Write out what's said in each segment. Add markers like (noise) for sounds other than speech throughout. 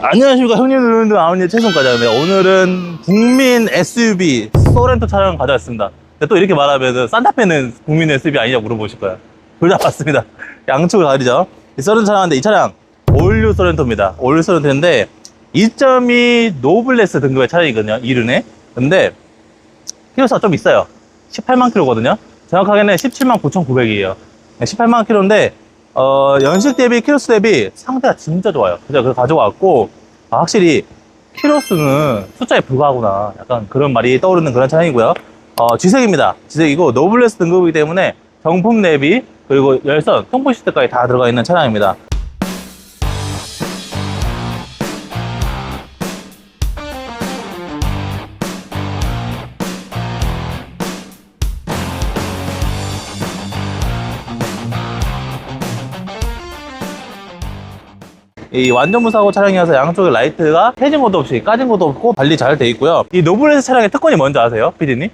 안녕하십니까 형님들 누님들 아버님 최송과장입니다 오늘은 국민 SUV 소렌토 차량을 가져왔습니다. 근데 또 이렇게 말하면 산타페는 국민 SUV 아니냐고 물어보실 거야. 둘 다 맞습니다. (laughs) 양쪽을 가리죠. 이 소렌토 차량인데 이 차량 올류 소렌토입니다. 올류 소렌토인데 2.2 노블레스 등급의 차량이거든요 이륜에. 근데 키로수가 좀 있어요. 18만 킬로거든요. 정확하게는 17만 9,900이에요. 18만 킬로인데 어, 연식 대비 키로수 대비 상태가 진짜 좋아요. 그래서 그걸 가져왔고 아, 확실히 키로수는 숫자에 불과하구나. 약간 그런 말이 떠오르는 그런 차량이고요. 어, G색입니다. G색이고 노블레스 등급이기 때문에 정품 내비 그리고 열선, 통풍 시트까지 다 들어가 있는 차량입니다. 이 완전 무 사고 차량이어서 양쪽에 라이트가 켜진 것도 없이 까진 것도 없고 관리 잘 돼 있고요. 이 노블레스 차량의 특권이 뭔지 아세요, 피디님?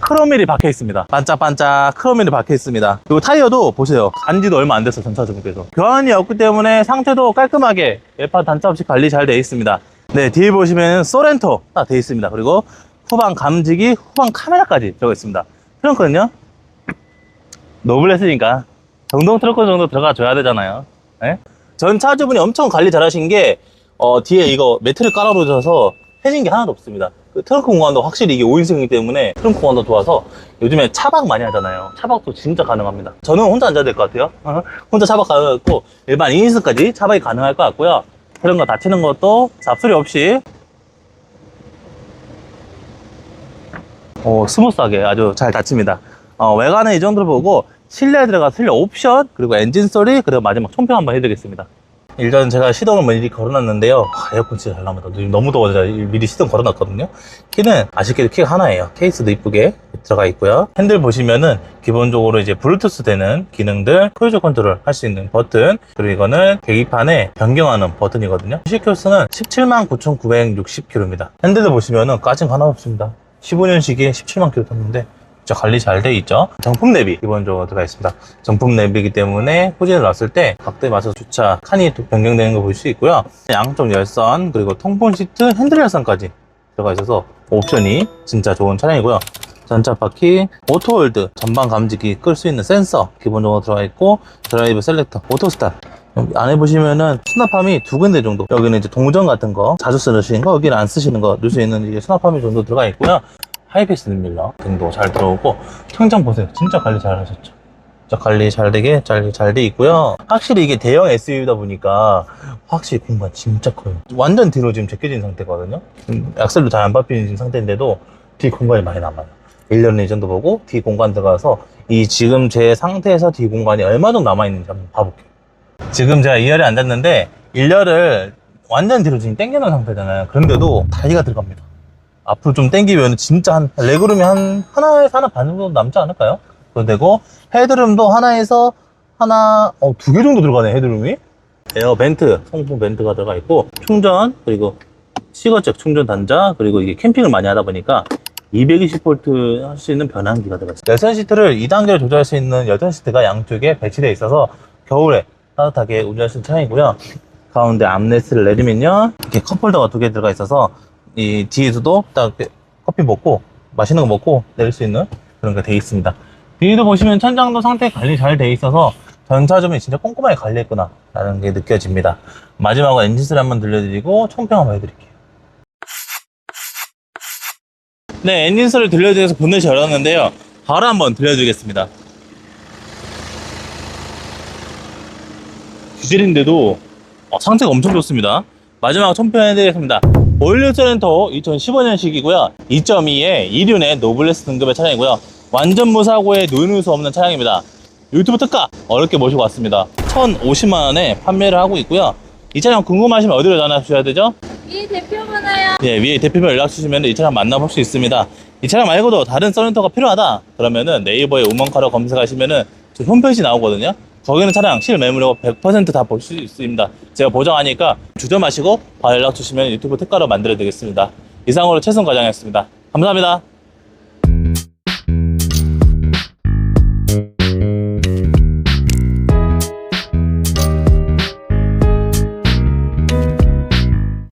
크롬휠이 박혀 있습니다. 반짝반짝 크롬휠이 박혀 있습니다. 그리고 타이어도 보세요. 간지도 얼마 안 됐어, 전차 중국에서. 교환이 없기 때문에 상태도 깔끔하게 외판 단차 없이 관리 잘 돼 있습니다. 네, 뒤에 보시면 소렌토 딱 돼 있습니다. 그리고 후방 감지기, 후방 카메라까지 들어가 있습니다. 트렁크는요? 노블레스니까 정동 트렁크 정도 들어가 줘야 되잖아요. 네? 전 차주분이 엄청 관리 잘하신 게 어, 뒤에 이거 매트를 깔아놓으셔서 해진 게 하나도 없습니다. 그 트렁크 공간도 확실히 이게 5인승이기 때문에 트렁크 공간도 좋아서 요즘에 차박 많이 하잖아요. 차박도 진짜 가능합니다. 저는 혼자 앉아야 될 것 같아요. 어, 혼자 차박 가능하고 일반 2인승까지 차박이 가능할 것 같고요. 그런 거 다치는 것도 잡소리 없이 어, 스무스하게 아주 잘 닫힙니다. 어, 외관은 이 정도로 보고 실내에 들어가 실내 옵션 그리고 엔진 소리 그리고 마지막 총평 한번 해드리겠습니다. 일단 제가 시동을 미리 걸어놨는데요. 아, 에어컨 진짜 잘 나옵니다. 너무 더워서 미리 시동 걸어놨거든요. 키는 아쉽게도 키가 하나예요. 케이스도 이쁘게 들어가 있고요. 핸들 보시면은 기본적으로 이제 블루투스 되는 기능들, 크루즈 컨트롤 할 수 있는 버튼, 그리고 이거는 계기판에 변경하는 버튼이거든요. 시큐스는 179,960km입니다. 핸들도 보시면은 까진 하나 없습니다. 15년식에 17만 km 탔는데 진짜 관리 잘 돼 있죠. 정품 내비 기본적으로 들어가 있습니다. 정품 내비이기 때문에 후진을 놨을 때 각도에 맞춰서 주차 칸이 또 변경되는 거 볼 수 있고요. 양쪽 열선 그리고 통풍 시트 핸들 열선까지 들어가 있어서 옵션이 진짜 좋은 차량이고요. 전차 바퀴, 오토홀드, 전방 감지기 끌 수 있는 센서 기본적으로 들어가 있고 드라이브 셀렉터, 오토 스타트 여기 안에 보시면은 수납함이 두 군데 정도 여기는 이제 동전 같은 거 자주 쓰시는 거 여기는 안 쓰시는 거 넣을 수 있는 이게 수납함이 정도 들어가 있고요 하이패스 밀러 등도 잘 들어오고 천장 보세요. 진짜 관리 잘 하셨죠? 진짜 관리 잘 되게 잘 잘 돼 있고요. 확실히 이게 대형 SUV다 보니까 확실히 공간 진짜 커요. 완전 뒤로 지금 제껴진 상태거든요. 음, 악셀도 잘 안 밟히는 상태인데도 뒤 공간이 많이 남아요. 1년 레전드 보고 뒤 공간 들어가서 이 지금 제 상태에서 뒤 공간이 얼마 정도 남아있는지 한번 봐볼게요. 지금 제가 2열에 앉았는데 1열을 완전 뒤로 지금 당겨놓은 상태잖아요. 그런데도 다리가 들어갑니다. 앞으로 좀 당기면 진짜 한 레그룸이 한 하나에서 하나 반 정도 남지 않을까요? 그거 되고 헤드룸도 하나에서 하나 어, 두 개 정도 들어가네 헤드룸이. 에어 벤트 송풍 벤트가 들어가 있고 충전 그리고 시거적 충전 단자 그리고 이게 캠핑을 많이 하다 보니까 220V 할 수 있는 변환기가 들어가 있어요. 열선 시트를 2단계로 조절할 수 있는 열선 시트가 양쪽에 배치되어 있어서 겨울에 따뜻하게 운전할 수 있는 차량이고요. 가운데 암레스를 내리면요. 이렇게 컵홀더가 두 개 들어가 있어서 이 뒤에서도 딱 커피 먹고 맛있는 거 먹고 내릴 수 있는 그런 게 되어 있습니다. 뒤에도 보시면 천장도 상태 관리 잘 되어 있어서 전차점이 진짜 꼼꼼하게 관리했구나 라는 게 느껴집니다. 마지막으로 엔진소리 한번 들려드리고 총평 한번 해드릴게요. 네 엔진 소리 들려드려서 본넷이 열었는데요. 바로 한번 들려드리겠습니다. 디젤인데도 어, 상태가 엄청 좋습니다. 마지막 총평 해드리겠습니다. 세렌토 2015년식이고요. 2.2의 2륜의 노블레스 등급의 차량이고요. 완전 무사고에 누를 수 없는 차량입니다. 유튜브 특가 어렵게 모시고 왔습니다. 1,050만 원에 판매를 하고 있고요. 이 차량 궁금하시면 어디로 전화 주셔야 되죠? 이 대표 번호요. 예, 위에 대표번 연락 주시면 이 차량 만나볼 수 있습니다. 이 차량 말고도 다른 서렌터가 필요하다. 그러면은 네이버에 우먼카로 검색하시면은 저 홈페이지 나오거든요. 거기는 차량 실매물이고 100%다 볼 수 있습니다. 제가 보장하니까 주저 마시고 바로 연락 주시면 유튜브 특가로 만들어 드리겠습니다. 이상으로 최승 과장이었습니다. 감사합니다.